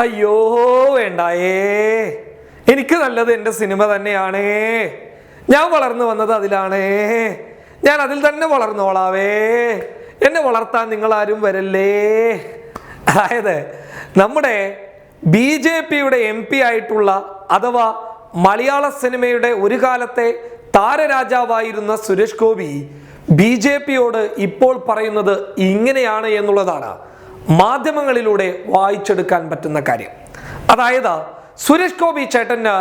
അയ്യോ വേണ്ടായേ. എനിക്ക് നല്ലത് എന്റെ സിനിമ തന്നെയാണേ. ഞാൻ വളർന്നു വന്നത് അതിലാണേ. ഞാൻ അതിൽ തന്നെ വളർന്നോളാവേ. എന്നെ വളർത്താൻ നിങ്ങൾ ആരും വരല്ലേ. അതായത് നമ്മുടെ ബി ജെ പിയുടെ എം പി ആയിട്ടുള്ള അഥവാ മലയാള സിനിമയുടെ ഒരു കാലത്തെ താരരാജാവായിരുന്ന സുരേഷ് ഗോപി ബി ജെ പിയോട് ഇപ്പോൾ പറയുന്നത് ഇങ്ങനെയാണ് എന്നുള്ളതാണ്. മാധ്യമങ്ങളിലൂടെ വായിച്ചെടുക്കാൻ പറ്റുന്ന കാര്യം. അതായത് സുരേഷ് ഗോപി ചേട്ടന്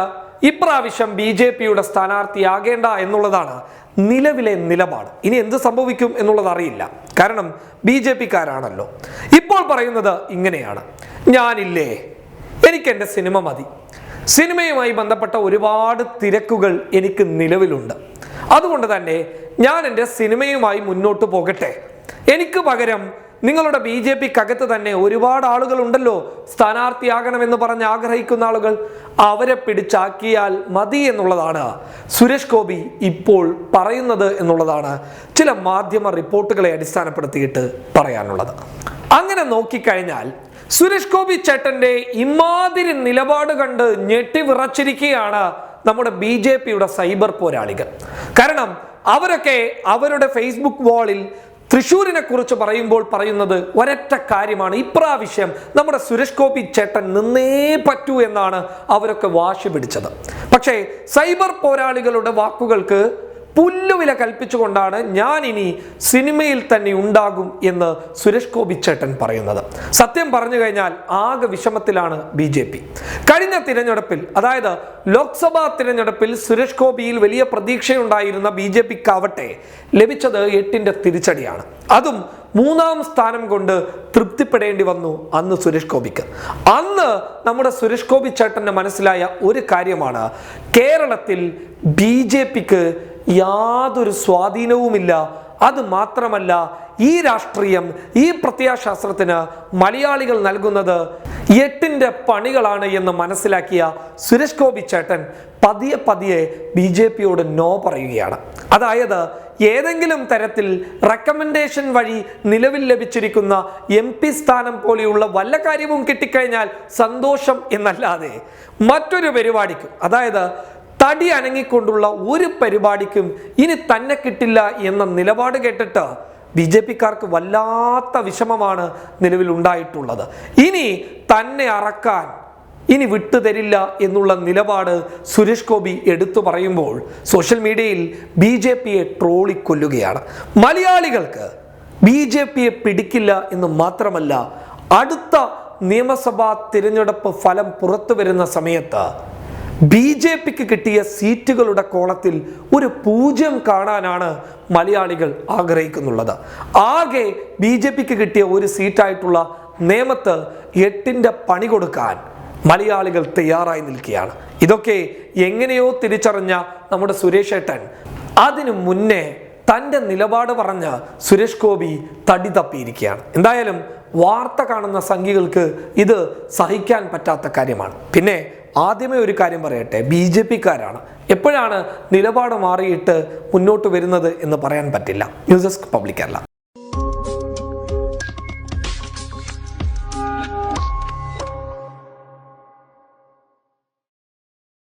ഇപ്രാവശ്യം ബി ജെ പിയുടെ സ്ഥാനാർത്ഥിയാകേണ്ട എന്നുള്ളതാണ് നിലവിലെ നിലപാട്. ഇനി എന്ത് സംഭവിക്കും എന്നുള്ളത് അറിയില്ല. കാരണം ബി ജെ പിക്കാരാണല്ലോ. ഇപ്പോൾ പറയുന്നത് ഇങ്ങനെയാണ്. ഞാനില്ലേ എനിക്ക് എന്റെ സിനിമ മതി. സിനിമയുമായി ബന്ധപ്പെട്ട ഒരുപാട് തിരക്കുകൾ എനിക്ക് നിലവിലുണ്ട്. അതുകൊണ്ട് തന്നെ ഞാൻ എന്റെ സിനിമയുമായി മുന്നോട്ട് പോകട്ടെ. എനിക്ക് പകരം നിങ്ങളുടെ ബി ജെ പിക്കകത്ത് തന്നെ ഒരുപാട് ആളുകൾ ഉണ്ടല്ലോ സ്ഥാനാർത്ഥിയാകണമെന്ന് പറഞ്ഞ് ആഗ്രഹിക്കുന്ന ആളുകൾ. അവരെ പിടിച്ചാക്കിയാൽ മതി എന്നുള്ളതാണ്. സുരേഷ് ഗോപി ഇപ്പോൾ പറയുന്നത് എന്നുള്ളതാണ്. ചില മാധ്യമ റിപ്പോർട്ടുകളെ അടിസ്ഥാനപ്പെടുത്തിയിട്ട് പറയാനുള്ളത്. അങ്ങനെ നോക്കിക്കഴിഞ്ഞാൽ സുരേഷ് ഗോപി ചേട്ടന്റെ ഇമാതിരി നിലപാട് കണ്ട് ഞെട്ടി വിറച്ചിരിക്കുകയാണ് നമ്മുടെ ബി ജെ പിയുടെ സൈബർ പോരാളികൾ. കാരണം അവരൊക്കെ അവരുടെ ഫേസ്ബുക്ക് വാളിൽ തൃശ്ശൂരിനെ കുറിച്ച് പറയുമ്പോൾ പറയുന്നത് ഒരൊറ്റ കാര്യമാണ്. ഇപ്രാവശ്യം നമ്മുടെ സുരേഷ് ഗോപി ചേട്ടൻ നിന്നേ പറ്റൂ എന്നാണ് അവരൊക്കെ വാശി പിടിച്ചത്. പക്ഷേ സൈബർ പോരാളികളുടെ വാക്കുകൾക്ക് പുല്ലുവില കൽപ്പിച്ചുകൊണ്ടാണ് ഞാൻ ഇനി സിനിമയിൽ തന്നെ ഉണ്ടാകും എന്ന് സുരേഷ് ഗോപി ചേട്ടൻ പറയുന്നത്. സത്യം പറഞ്ഞു കഴിഞ്ഞാൽ ആകെ വിഷമത്തിലാണ് ബി ജെ പി. കഴിഞ്ഞ തിരഞ്ഞെടുപ്പിൽ അതായത് ലോക്സഭാ തിരഞ്ഞെടുപ്പിൽ സുരേഷ് ഗോപിയിൽ വലിയ പ്രതീക്ഷയുണ്ടായിരുന്ന ബി ജെ പിക്കാവട്ടെ ലഭിച്ചത് എട്ടിന്റെ തിരിച്ചടിയാണ്. അതും മൂന്നാം സ്ഥാനം കൊണ്ട് തൃപ്തിപ്പെടേണ്ടി വന്നു അന്ന് സുരേഷ് ഗോപിക്ക്. അന്ന് നമ്മുടെ സുരേഷ് ഗോപി ചേട്ടന്റെ മനസ്സിലായ ഒരു കാര്യമാണ് കേരളത്തിൽ ബി ജെ പിക്ക് യാതൊരു സ്വാധീനവുമില്ല. അത് മാത്രമല്ല ഈ രാഷ്ട്രീയം ഈ പ്രത്യയശാസ്ത്രത്തിന് മലയാളികൾ നൽകുന്നത് എട്ടിന്റെ പണികളാണ് എന്ന് മനസ്സിലാക്കിയ സുരേഷ് ഗോപി ചേട്ടൻ പതിയെ പതിയെ ബി ജെ പിയോട് നോ പറയുകയാണ്. അതായത് ഏതെങ്കിലും തരത്തിൽ റെക്കമെൻഡേഷൻ വഴി നിലവിൽ ലഭിച്ചിരിക്കുന്ന എം പി സ്ഥാനം പോലെയുള്ള വല്ല കാര്യവും കിട്ടിക്കഴിഞ്ഞാൽ സന്തോഷം എന്നല്ലാതെ മറ്റൊരു പരിപാടിക്കും അതായത് തടി അനങ്ങിക്കൊണ്ടുള്ള ഒരു പരിപാടിക്കും ഇനി തന്നെ കിട്ടില്ല എന്ന നിലപാട് കേട്ടിട്ട് ബി ജെ പിക്കാർക്ക് വല്ലാത്ത വിഷമമാണ് നിലവിൽ ഉണ്ടായിട്ടുള്ളത്. ഇനി തന്നെ അറക്കാൻ ഇനി വിട്ടുതരില്ല എന്നുള്ള നിലപാട് സുരേഷ് ഗോപി എടുത്തു പറയുമ്പോൾ സോഷ്യൽ മീഡിയയിൽ ബി ജെ പിയെ ട്രോളിക്കൊല്ലുകയാണ്. മലയാളികൾക്ക് ബി ജെ പിയെ പിടിക്കില്ല എന്ന് മാത്രമല്ല അടുത്ത നിയമസഭാ തിരഞ്ഞെടുപ്പ് ഫലം പുറത്തു വരുന്ന സമയത്ത് ബി ജെ പിക്ക് കിട്ടിയ സീറ്റുകളുടെ കോളത്തിൽ ഒരു പൂജ്യം കാണാനാണ് മലയാളികൾ ആഗ്രഹിക്കുന്നുള്ളത്. ആകെ ബി ജെ പിക്ക് കിട്ടിയ ഒരു സീറ്റായിട്ടുള്ള നേമത്ത് എട്ടിന്റെ പണി കൊടുക്കാൻ മലയാളികൾ തയ്യാറായി നിൽക്കുകയാണ്. ഇതൊക്കെ എങ്ങനെയോ തിരിച്ചറിഞ്ഞ നമ്മുടെ സുരേഷ് ഏട്ടൻ. അതിനു മുന്നേ തന്റെ നിലപാട് പറഞ്ഞ് സുരേഷ് ഗോപി തടി തപ്പിയിരിക്കുകയാണ്. എന്തായാലും വാർത്ത കാണുന്ന സംഖ്യകൾക്ക് ഇത് സഹിക്കാൻ പറ്റാത്ത കാര്യമാണ്. പിന്നെ ആദ്യമേ ഒരു കാര്യം പറയട്ടെ ബി ജെ പിക്കാരാണ്. എപ്പോഴാണ് നിലപാട് മാറിയിട്ട് മുന്നോട്ട് വരുന്നത് എന്ന് പറയാൻ പറ്റില്ല. ന്യൂസ് ഡെസ്ക് പബ്ലിക് അല്ല